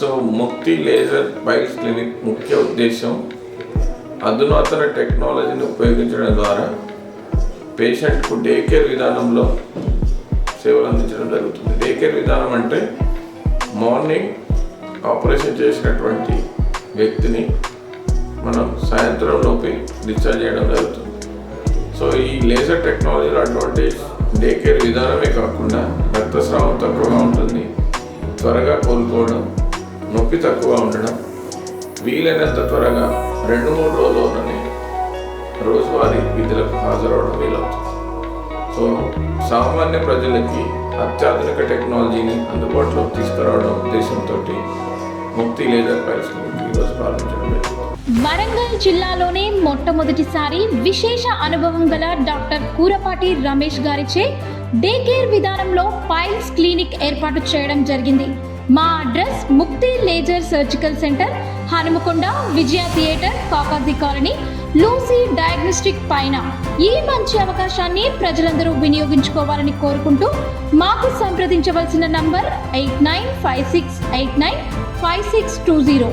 So ముక్తి laser piles clinic ముఖ్య ఉద్దేశం అధునాతన టెక్నాలజీని ఉపయోగించడం ద్వారా పేషెంట్కు డే కేర్ విధానంలో సేవలు అందించడం జరుగుతుంది. డే కేర్ విధానం అంటే మార్నింగ్ ఆపరేషన్ చేసినటువంటి వ్యక్తిని మనం సాయంత్రం లోపే డిశ్చార్జ్ చేయడం జరుగుతుంది. సో ఈ లేజర్ టెక్నాలజీలో అడ్వాంటేజ్ డే కేర్ విధానమే కాకుండా రక్తస్రావం తక్కువగా ఉంటుంది. త్వరగా కోలుకోవడం నొప్పి తక్కువ ఉండడం వీలైనంత త్వరగా రెండు మూడు రోజుల్లోనే రోజువారీ విధులకు హాజరవడం వీలవుతుంది. సో సామాన్య ప్రజలకి అత్యాధునిక టెక్నాలజీని అందుబాటులోకి తీసుకురావడం ఉద్దేశంతో ముక్తి లేదా పరిశ్రమ ఈరోజు ప్రారంభించడం వరంగల్ జిల్లాలోనే మొట్టమొదటిసారి విశేష అనుభవం గల డాక్టర్ కూరపాటి రమేష్ గారిచే డే కేర్ విధానంలో పైల్స్ క్లినిక్ ఏర్పాటు చేయడం జరిగింది. మా address Mukti laser surgical centre Hanumakonda Vijaya theatre Kakaji colony Lucy diagnostic పైన. ఈ మంచి అవకాశాన్ని ప్రజలందరూ వినియోగించుకోవాలని కోరుకుంటూ మాకు సంప్రదించవలసిన number eight nine five six eight nine five six two zero.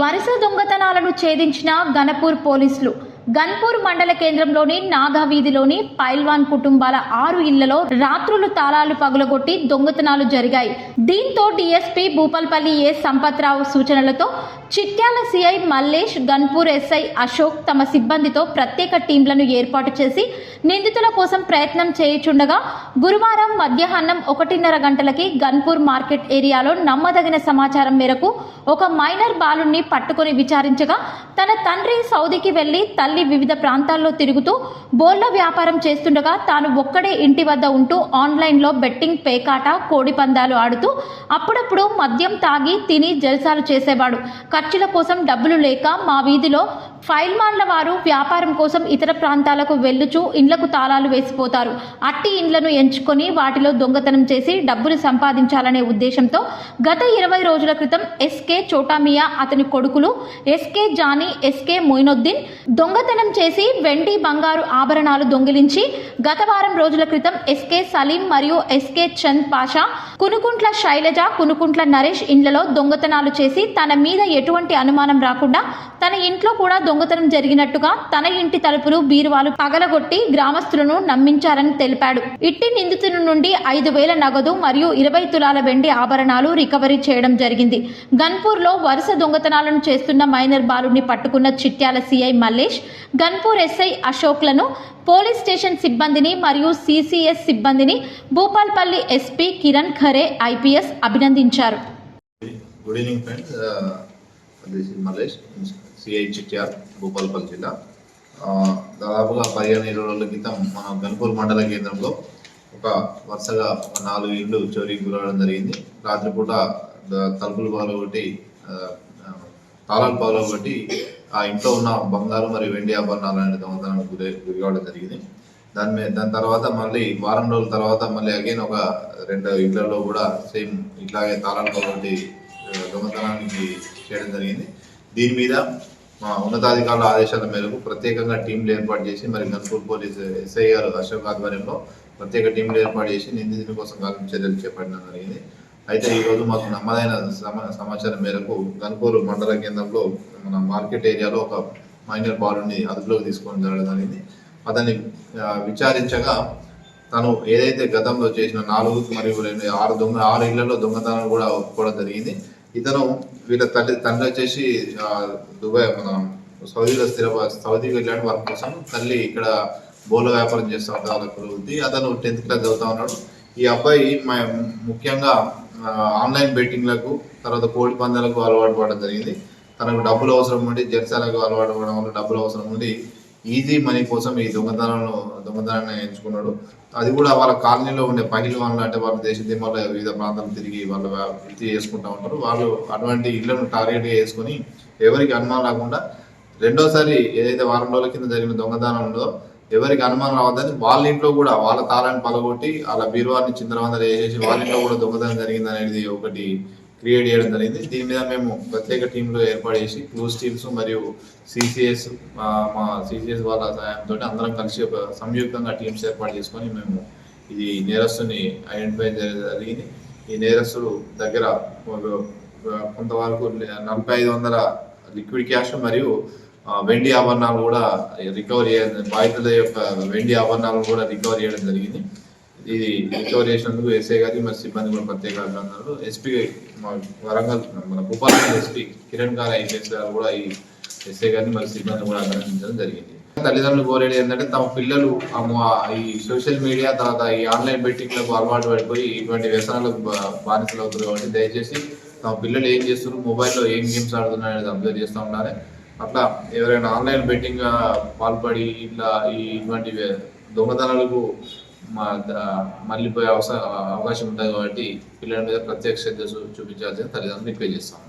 వరుస దొంగతనాలను ఛేదించిన గణపూర్ పోలీసులు గన్పూర్ మండల కేంద్రంలోని నాగావీధిలోని పైల్వాన్ కుటుంబాల ఆరు ఇళ్ళలో రాత్రులు తాళాలు పగులగొట్టి దొంగతనాలు జరిగాయి. దీంతో డీఎస్పీ భూపాల్పల్లి ఏ సంపత్రావు సూచనలతో చిట్యాల సిఐ మల్లేష్ గన్పూర్ ఎస్ఐ అశోక్ తమ సిబ్బందితో ప్రత్యేక టీంలను ఏర్పాటు చేసి నిందితుల కోసం ప్రయత్నం చేయుచుండగా గురువారం మధ్యాహ్నం ఒకటిన్నర గంటలకి గన్పూర్ మార్కెట్ ఏరియాలో నమ్మదగిన సమాచారం మేరకు ఒక మైనర్ బాలుణ్ణి పట్టుకొని విచారించగా తన తండ్రి సౌదీకి వెళ్ళి తల్లి వివిధ ప్రాంతాల్లో తిరుగుతూ బోర్ల వ్యాపారం చేస్తుండగా తాను ఒక్కడే ఇంటి వద్ద ఉంటూ ఆన్లైన్లో బెట్టింగ్ పేకాట కోడి పందాలు ఆడుతూ అప్పుడప్పుడు మద్యం తాగి తిని జల్సాలు చేసేవాడు. ఖర్చుల కోసం డబ్బులు లేక మా వీధిలో ఫైల్మాన్ల వారు వ్యాపారం కోసం ఇతర ప్రాంతాలకు వెళ్ళుచు ఇండ్లకు తాళాలు వేసిపోతారు. అట్టి ఇండ్లను ఎంచుకొని వాటిలో దొంగతనం చేసి డబ్బులు సంపాదించాలనే ఉద్దేశంతో గత ఇరవై రోజుల క్రితం ఎస్కే చోటామియా అతని కొడుకులు ఎస్కే జానీ ఎస్కే మొయినుద్దీన్ దొంగతనం చేసి వెండి బంగారు ఆభరణాలు దొంగిలించి గత వారం రోజుల క్రితం ఎస్కే సలీం మరియు ఎస్కే చంద్ పాషా కునుకుంట్ల శైలజ కునుకుంట్ల నరేష్ ఇండ్లలో దొంగతనాలు చేసి తన మీద ఎటువంటి అనుమానం రాకుండా తన ఇంట్లో కూడా దొంగతనం జరిగినట్టుగా తన ఇంటి తలుపులు బీరువాలు పగలగొట్టి గ్రామస్తులను నమ్మించారని తెలిపాడు. ఇట్టి నిందితుల నుండి ఐదు వేల నగదు మరియు ఇరవై తులాల వెండి ఆభరణాలు రికవరీ చేయడం జరిగింది. గన్పూర్లో వరుస దొంగతనాలను చేస్తున్న మైనర్ బాలుడిని పట్టుకున్న చిట్యాల సిఐ మల్లేష్ గన్పూర్ ఎస్ఐ అశోక్లను పోలీస్ స్టేషన్ సిబ్బందిని మరియు సిసిఎస్ సిబ్బందిని భూపాల్పల్లి ఎస్పీ కిరణ్ ఖరే ఐపీఎస్ అభినందించారు. Good evening friends this is Mallesh CI Chityal Bhupalpally జిల్లా. దాదాపుగా పదిహేను ఇరవై రోజుల క్రితం మన గన్పూర్ మండల కేంద్రంలో ఒక వరుసగా ఒక నాలుగు ఇళ్ళు చోరీకి గురవడం జరిగింది. రాత్రిపూట తలుపులు పగలగొట్టి ఆ, తాళాలు పగలగొట్టి ఆ ఇంట్లో ఉన్న బంగారు మరియు వెండి ఆభరణాలు అనే దొంగతనానికి గురి గురి కావడం జరిగింది. దాని మీద దాని తర్వాత మళ్ళీ వారం రోజుల తర్వాత మళ్ళీ అగైన్ ఒక రెండు ఇళ్ళలో కూడా సేమ్ ఇట్లాగే తాళాలు పగలగొట్టి దొంగతనానికి చేయడం జరిగింది. దీని మీద మా ఉన్నతాధికారుల ఆదేశాల మేరకు ప్రత్యేకంగా టీంలు ఏర్పాటు చేసి మరి గన్పూర్ పోలీస్ ఎస్ఐ గారు అశోక్ ఆధ్వర్యంలో ప్రత్యేక టీంలు ఏర్పాటు చేసి నిందితుని కోసం గాలింపు చర్యలు చేపట్టడం జరిగింది. అయితే ఈరోజు మాకు నమ్మదైన సమా- సమాచారం మేరకు గన్పూర్ మండల కేంద్రంలో మన మార్కెట్ ఏరియాలో ఒక మైనర్ బాలుని అదుపులోకి తీసుకొని జరగడం జరిగింది. అతన్ని విచారించగా తను ఏదైతే గతంలో చేసిన నాలుగు మరియు రెండు ఆరు దొంగ ఆరు ఇళ్ళలో దొంగతనాలు కూడా ఒప్పుకోవడం జరిగింది. ఇతను వీళ్ళ తల్లి తండ్రి వచ్చేసి దుబాయ్ మన సౌదీలో స్థిర సౌదీకి వెళ్ళాడు వర్క్ కోసం. తల్లి ఇక్కడ బోల వ్యాపారం చేస్తూ ఉంటారు వాళ్ళ అతను టెన్త్ క్లాస్ చదువుతా ఉన్నాడు. ఈ అబ్బాయి ముఖ్యంగా ఆన్లైన్ బెట్టింగ్లకు తర్వాత కోడి పందాలకు అలవాటు పడడం జరిగింది. తనకు డబ్బులు అవసరం ఉండి జెర్సాలకు అలవాటు పడడం వల్ల డబ్బులు అవసరం ఉండి ఈజీ మనీ కోసం ఈ దొంగతనాలను దొంగతనాన్ని ఎంచుకున్నాడు. అది కూడా వాళ్ళ కాలనీలో ఉండే పగిలి వాళ్ళు అంటే వాళ్ళ దేశ దిమ్మలో వివిధ ప్రాంతాలు తిరిగి వాళ్ళ వృత్తి చేసుకుంటా ఉంటారు. వాళ్ళు అటువంటి ఇళ్ళను టార్గెట్గా చేసుకొని ఎవరికి అనుమానం రాకుండా రెండోసారి ఏదైతే వారం రోజుల కింద జరిగిన దొంగతనం ఉందో ఎవరికి అనుమానం రావద్దని వాళ్ళ ఇంట్లో కూడా వాళ్ళ తాళాన్ని పలగొట్టి వాళ్ళ బీరువాన్ని చిందరవందర వేసేసి వాళ్ళ ఇంట్లో కూడా దొంగతనం జరిగింది అనేది ఒకటి క్రియేట్ చేయడం జరిగింది. దీని మీద మేము ప్రత్యేక టీంలు ఏర్పాటు చేసి క్లూస్ టీమ్స్ మరియు సిసిఎస్ మా సిసిఎస్ వాళ్ళ సహాయంతో అందరం కలిసి ఒక సంయుక్తంగా టీమ్స్ ఏర్పాటు చేసుకొని మేము ఇది నేరస్తుని ఐడెంటిఫై చేయడం జరిగింది. ఈ నేరస్తుడు దగ్గర కొంతవరకు నలభై ఐదు వందల లిక్విడ్ క్యాష్ మరియు వెండి ఆభరణాలు కూడా రికవరీ బాధితుల యొక్క వెండి ఆభరణాలు కూడా రికవరీ చేయడం జరిగింది. ఇది రికవరీ చేసినందుకు ఎస్ఐ గారికి మరి సిబ్బంది కూడా ప్రత్యేక అభినందనలు ఎస్పీ మా వరంగల్ మన భూపాలపల్లి ఎస్పీ కిరణ్ గారు ఐపీఎస్ గారు కూడా ఈ ఎస్ఐ గారిని మరి సిబ్బంది కూడా అభినందించడం జరిగింది. తల్లిదండ్రులు కోరేది ఏంటంటే తమ పిల్లలు ఆ ఈ సోషల్ మీడియా తర్వాత ఈ ఆన్లైన్ బెట్టింగ్లకు అలవాటు పడిపోయి ఇటువంటి వ్యసనాలకు బానిసలు అవుతారు కాబట్టి దయచేసి తమ పిల్లలు ఏం చేస్తున్నారు మొబైల్లో ఏం గేమ్స్ ఆడుతున్నారు అనేది అబ్జర్వ్ చేస్తూ ఉండాలి. అట్లా ఎవరైనా ఆన్లైన్ బెట్టింగ్ పాల్పడి ఇట్లా ఈ ఇటువంటి దొంగతనాలకు మళ్ళీపోయే అవసరం అవకాశం ఉంటుంది కాబట్టి పిల్లల మీద ప్రత్యేక శ్రద్ధ చూపించాల్సిన తల్లిదండ్రులు పే చేస్తాం